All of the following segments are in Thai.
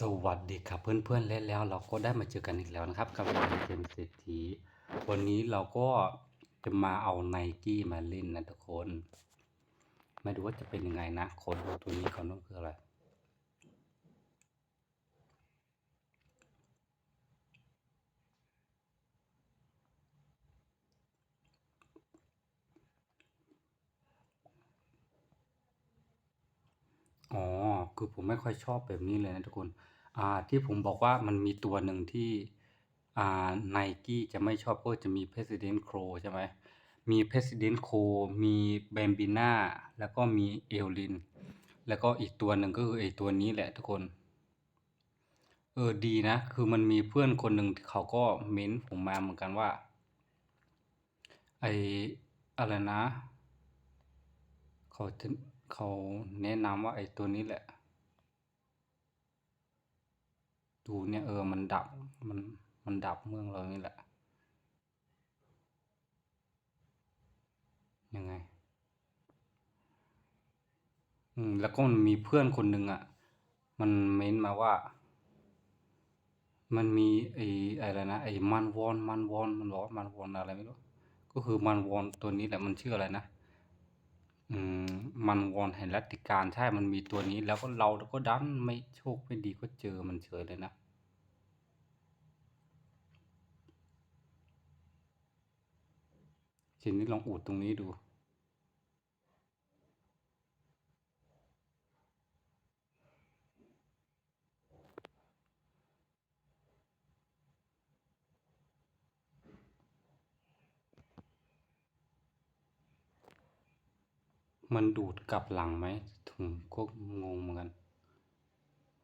สวัสดีครับเพื่อนๆและแล้วเราก็ได้มาเจอกันอีกแล้วนะครับกับการเกมเศรษฐีวันนี้เราก็จะมาเอาไนกี้มาเล่นนะทุกคนไม่รู้ว่าจะเป็นยังไงนะขอดูตัวนี้ก่อนว่าคืออะไร อ๋อ คือผมไม่ค่อยชอบแบบนี้เลยนะทุกคน อ่า ที่ผมบอกว่ามันมีตัวหนึ่งที่ อ่าไนกี้จะไม่ชอบก็จะมี President Crow ใช่ไหม มี President Crow มีแบมบิน่าแล้วก็มีเอลลิน แล้วก็อีกตัวหนึ่งก็คือไอตัวนี้แหละทุกคน เออดีนะ คือมันมีเพื่อนคนหนึ่งเขาก็เม้นผมมาเหมือนกันว่า ไออะไรนะ เขาจะ เขาแนะนำว่าไอตัวนี้แหละ ดูเนี่ยเออมันดับมันมันดับเมืองเรานี่แหละ ยังไง อืมแล้วก็มันมีเพื่อนคนหนึ่งอะ มันเม้นมาว่า มันมีไอ้อะไรนะไอ้มันวอนมันวอนมันบอกมันวอนอะไรไม่รู้ก็คือมันวอนตัวนี้แหละมันชื่ออะไรนะ อืม มันวอนแห่งรัติการใช่ มันมีตัวนี้ แล้วก็เราก็ดันไม่โชคไม่ดีก็เจอมันเฉยเลยนะ ทีนี้ลองอุดตรงนี้ดู มันดูดกลับหลังไหมถึงก็งงเหมือนกัน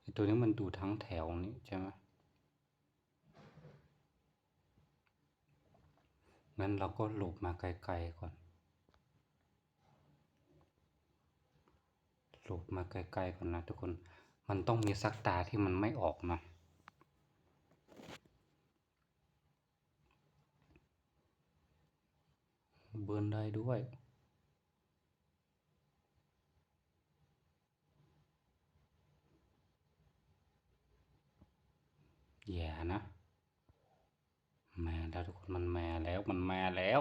ไอตัวนี้มันดูดทั้งแถวนี้ใช่ไหมงั้นเราก็หลบมาไกลๆก่อน หลบมาไกลๆก่อนนะทุกคน มันต้องมีสักตาที่มันไม่ออกมาเบิร์นได้ด้วย แย่านะม่แล้วทุกคนมันม่แล้วมันม่แล้ว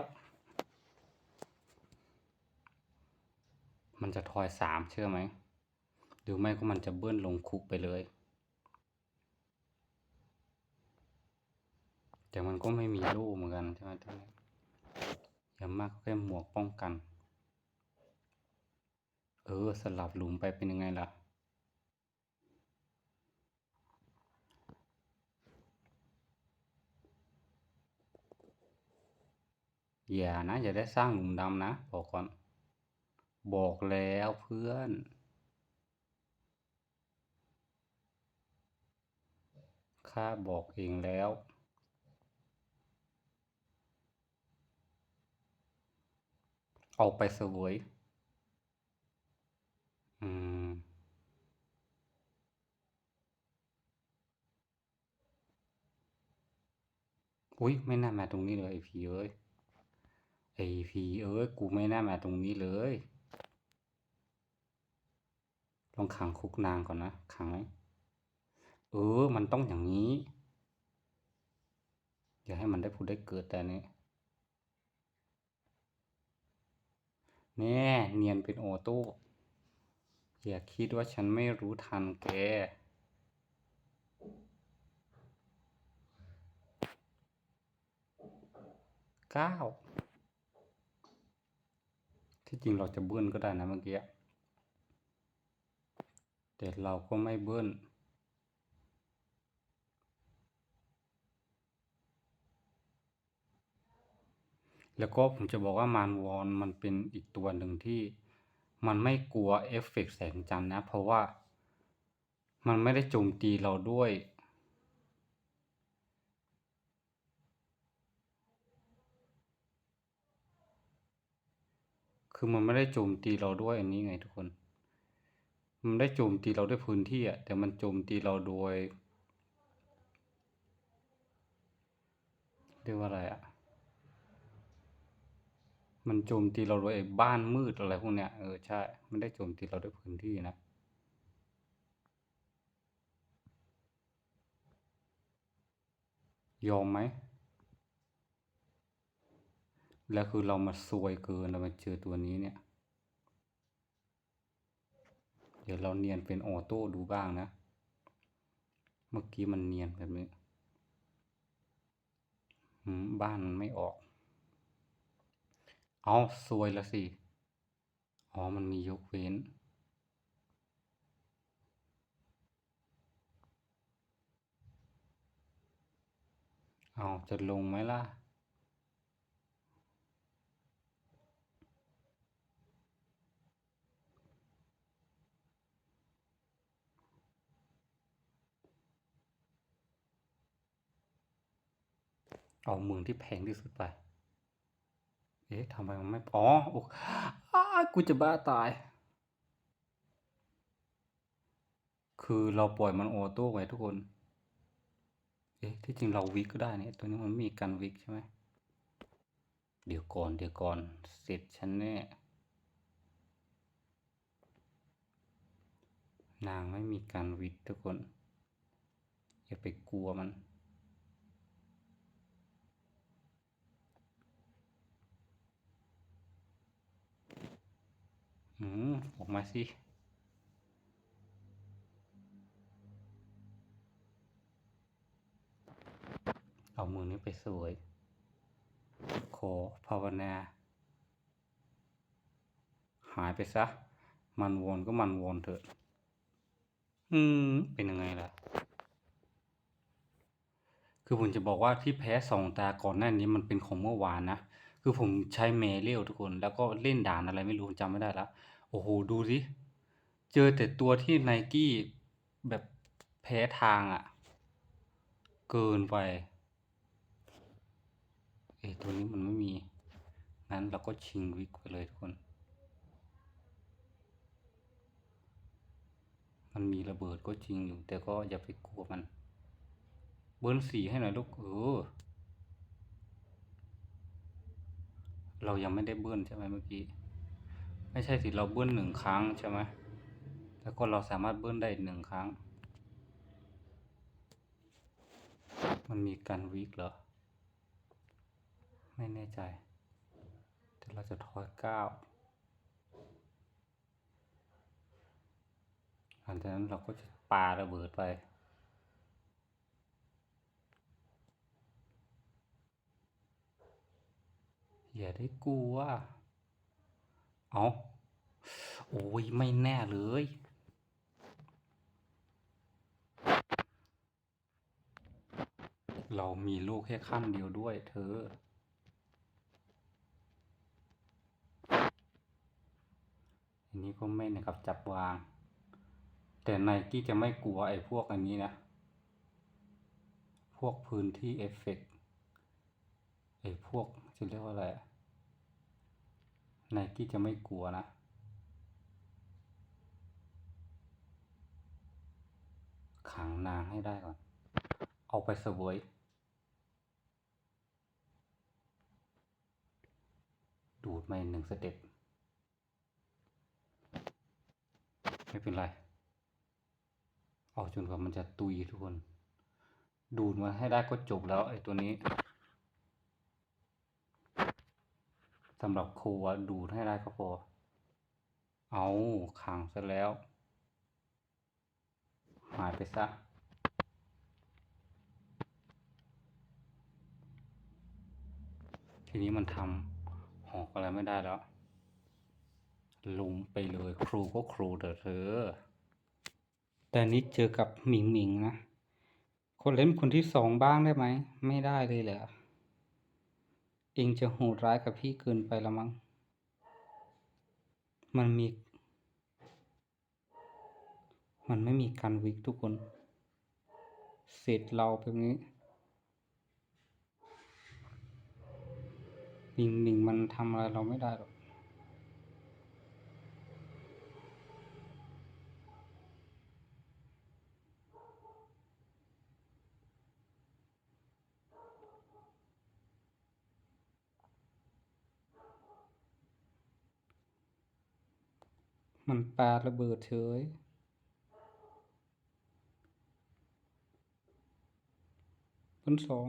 มันจะทอยสามเชื่อไหมหรือไม่ก็มันจะเบิ้ลลงคุกไปเลย แต่มันก็ไม่มีลูกเหมือนกันใช่ไหมท่านอย่างมากก็แค่หมวกป้องกัน เออสลับหลุมไปเป็นยังไงล่ะ อย่านะอย่าได้สร้างหลุมดำนะ บอกก่อน บอกแล้วเพื่อน ข้าบอกเองแล้วเอาไปเสวย อืม อุ้ยไม่น่ามาตรงนี้เลยไอพีเอ้ย ไอพีเอ้ย กูไม่น่ามาตรงนี้เลย ลองขังคุกนางก่อนนะขังไหมเออ มันต้องอย่างนี้ อย่าให้มันได้พูดได้เกิดแต่นี้แน่เนียนเป็นโอโต้อย่าคิดว่าฉันไม่รู้ทันแกเก้า ที่จริงเราจะเบิ้ลก็ได้นะเมื่อกี้แต่เราก็ไม่เบิ้ลแล้วก็ผมจะบอกว่ามานวอนมันเป็นอีกตัวหนึ่งที่มันไม่กลัวเอฟเฟกต์แสงจันทร์นะ เพราะว่ามันไม่ได้โจมตีเราด้วย คือมันไม่ได้โจมตีเราด้วยอันนี้ไงทุกคน มันได้โจมตีเราด้วยพื้นที่อะแต่มันโจมตีเราโดยเรียกว่าอะไรอะมันโจมตีเราโดยไอ้บ้านมืดอะไรพวกเนี้ยเออใช่ มันได้โจมตีเราด้วยพื้นที่นะยอมไหม แล้วคือเรามาซวยเกินเรามาเจอตัวนี้เนี่ย เดี๋ยวเราเนียนเป็นออโต้ดูบ้างนะ เมื่อกี้มันเนียนแบบนี้บ้านมันไม่ออก เอาซวยละสิ อ๋อ มันมียกเว้น เอาจะลงไหมล่ะ เอาเมืองที่แพงที่สุดไป เอ๊ะทำไมมันไม่ อ๋อโอ้อ้ากูจะบ้าตาย คือเราปล่อยมันออโต้ไว้ทุกคน เอ๊ะ ที่จริงเราวิกก็ได้เนี่ย ตัวนี้มันมีกันวิกใช่ไหม เดี๋ยวก่อน เดี๋ยวก่อน เสร็จฉันแน่นางไม่มีการวิกทุกคน อย่าไปกลัวมัน อืมออกมาสิ เอามือนี้ไปสวย ขอภาวนา หายไปซะ มันวนก็มันวนเถอะ อืม เป็นยังไงล่ะ คือผมจะบอกว่าที่แพ้สองตาก่อนหน้านี้มันเป็นของเมื่อวานนะ คือผมใช้เมเรียลทุกคน แล้วก็เล่นด่านอะไรไม่รู้จำไม่ได้แล้วโอ้โหดูสิ เจอแต่ตัวที่ไนกี้แบบแพ้ทางอะ่ะ เกินไป เอ้ตัวนี้มันไม่มี งั้นเราก็ชิงวิกไปเลยทุกคน มันมีระเบิดก็จริงอยู่ แต่ก็อย่าไปกลัวมัน เบิ้ลสีให้หน่อยลูกเออ เรายังไม่ได้เบิ้ลใช่ไหมเมื่อกี้ ไม่ใช่สิเราเบิ้ลหนึ่งครั้งใช่ไหมแล้วก็เราสามารถเบิ้ลได้หนึ่งครั้ง มันมีการวิกเหรอ ไม่แน่ใจ แต่เราจะทอยเก้าหลังจากนั้นเราก็จะปาระเบิดไป อย่าได้กลัว เอาโอ้ย ไม่แน่เลย เรามีลูกแค่ขั้นเดียวด้วยเธอ อันนี้ก็ไม่นะครับจับวาง แต่ไนกี้จะไม่กลัวไอ้พวกอันนี้นะ พวกพื้นที่เอฟเฟกต์ไอ้พวกจะเรียกว่าอะไร ไนกี้จะไม่กลัวนะ ขังนางให้ได้ก่อน เอาไปเสวยดูดมาหนึ่งสเต็ปไม่เป็นไร เอาจนกว่ามันจะตุยทุกคน ดูดมาให้ได้ก็จบแล้วไอ้ตัวนี้ สำหรับครูดูดให้ได้ก็พอ เอาขังซะแล้ว หายไปซะทีนี้มันทำหอกอะไรไม่ได้แล้วลุมไปเลยครูก็ครูเถอะเธอ แต่นี้เจอกับหมิงหมิงนะ คนเล่นคนที่สองบ้างได้ไหม ไม่ได้เลยเหรอ เองจะโหดร้ายกับพี่เกินไปละมั้ง มันมี มันไม่มีการวิกทุกคน เสร็จเราแบบนี้หมิงหมิงมันทำอะไรเราไม่ได้หรอก มันปาระเบิดเฉยพันสอง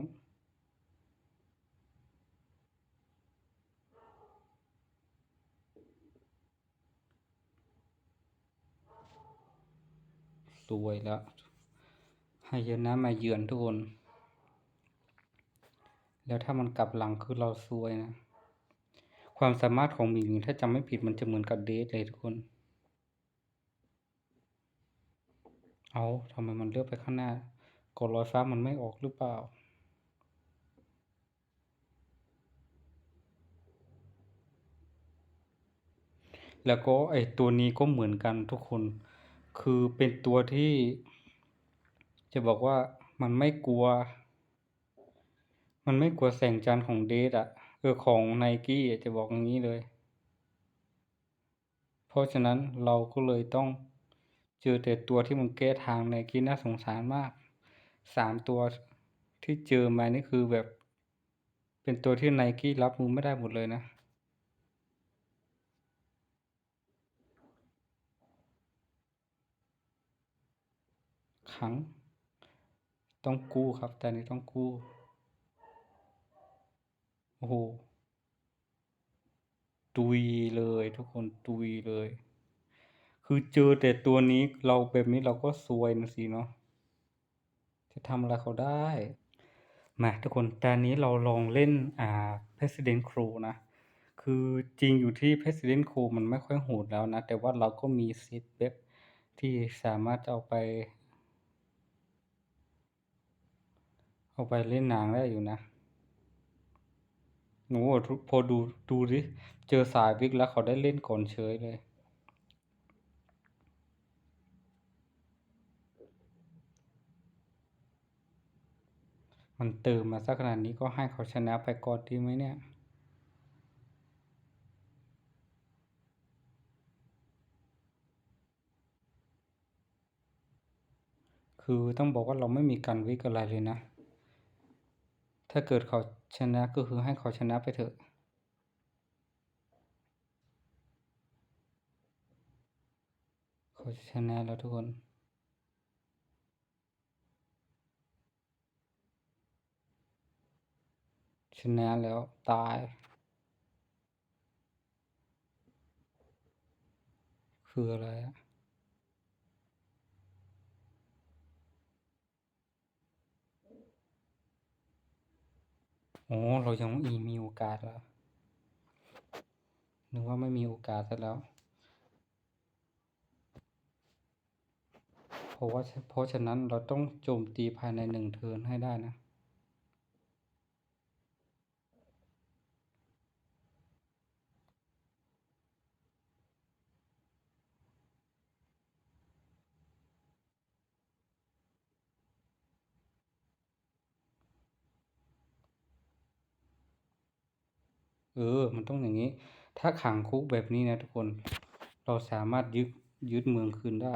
สวยแล้วหายนะมาเยือนทุกคน แล้วถ้ามันกลับหลังคือเราซวยนะ ความสามารถของมิงถ้าจำไม่ผิดมันจะเหมือนกับเดซเลยทุกคน เอาทำไมมันเลือกไปข้างหน้ากดลอยฟ้ามันไม่ออกหรือเปล่า แล้วก็ไอตัวนี้ก็เหมือนกันทุกคน คือเป็นตัวที่ จะบอกว่ามันไม่กลัว มันไม่กลัวแสงจันทร์ของเดทอะเออของไนกี้จะบอกอย่างนี้เลย เพราะฉะนั้นเราก็เลยต้อง เจอแต่ตัวที่มันแก้ทางไนกี้น่าสงสารมากสามตัวที่เจอมานี่คือแบบ เป็นตัวที่ไนกี้รับมือไม่ได้หมดเลยนะขัง ต้องกู้ครับ แต่นี้ต้องกู้ โอ้โห ตุยเลยทุกคนตุยเลย คือเจอแต่ตัวนี้เราแบบนี้เราก็ซวยนะสิเนาะจะทำอะไรเขาได้ มาทุกคนตอนนี้เราลองเล่นอ่า President Crew นะ คือจริงอยู่ที่ President Crew มันไม่ค่อยโหดแล้วนะ แต่ว่าเราก็มีเซตเว็บที่สามารถเอาไป เอาไปเล่นนางได้อยู่นะโอ้โหพอดูดูดิ เจอสายวิกแล้วเขาได้เล่นก่อนเฉยเลย มันเติมมาสักขนาดนี้ก็ให้เขาชนะไปก่อนดีไหมเนี่ย คือต้องบอกว่าเราไม่มีการวิกอะไรเลยนะ ถ้าเกิดเขาชนะก็คือให้เขาชนะไปเถอะเขาชนะแล้วทุกคน ชนะแล้วตาย คืออะไรอะอ๋อเรายังมีมีโอกาสแล้วนึกว่าไม่มีโอกาสซะแล้วเพราะว่าเพราะฉะนั้นเราต้องโจมตีภายในหนึ่งเทิร์นให้ได้นะ เออ มันต้องอย่างนี้ ถ้าขังคุกแบบนี้นะทุกคน เราสามารถยึดยึดเมืองคืนได้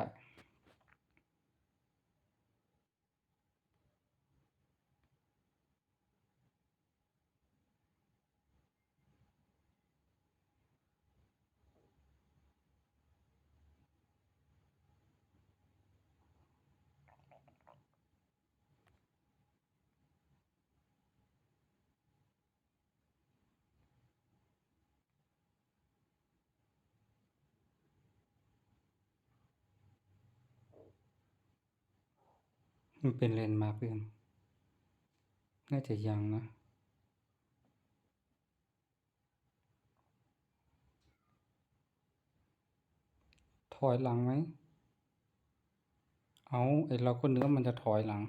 มันเป็นเลนมาร์คเพื่อนน่าจะยังนะถอยหลังไหม เอาไอเราก็เนื้อมันจะถอยหลัง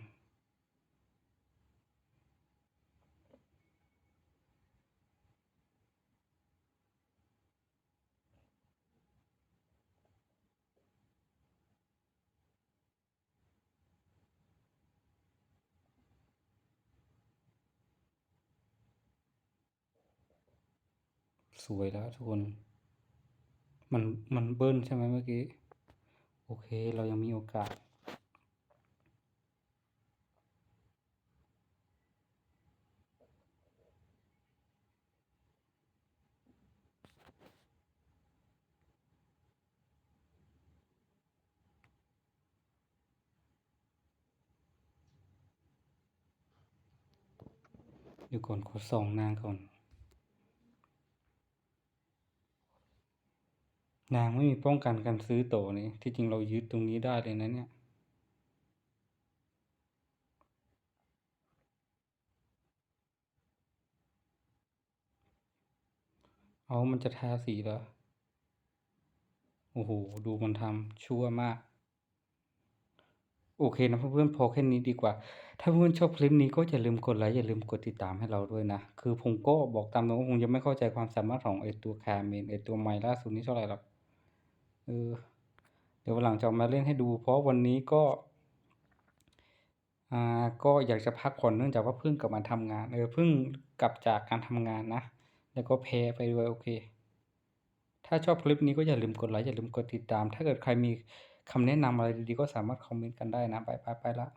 สวยแล้วทุกคน มันมันเบิ้ลใช่ไหมเมื่อกี้ โอเคเรายังมีโอกาส เดี๋ยวก่อนขอส่องนางก่อน นางไม่มีป้องกันการซื้อโตนี่ที่จริงเรายึดตรงนี้ได้เลยนะเนี่ย เอามันจะทาสีเหรอ โอ้โห ดูมันทำชั่วมากโอเคนะเพื่อนๆพอแค่นี้ดีกว่า ถ้าเพื่อนชอบคลิปนี้ก็อย่าลืมกดไลค์อย่าลืมกดติดตามให้เราด้วยนะ คือผมก็บอกตามตรงว่าคงยังไม่เข้าใจความสามารถของไอตัวแคมเมนไอตัวไมล่าสุดนี้เท่าไหร่หรอก เออเดี๋ยววันหลังจะมาเล่นให้ดู เพราะวันนี้ก็ อ่าก็อยากจะพักผ่อนเนื่องจากว่าเพิ่งกลับมาทำงานเออเพิ่งกลับจากการทำงานนะ แล้วก็แพ้ไปด้วยโอเค ถ้าชอบคลิปนี้ก็อย่าลืมกดไลค์อย่าลืมกดติดตาม ถ้าเกิดใครมีคำแนะนำอะไรดีๆก็สามารถคอมเมนต์กันได้นะไปไปไปละ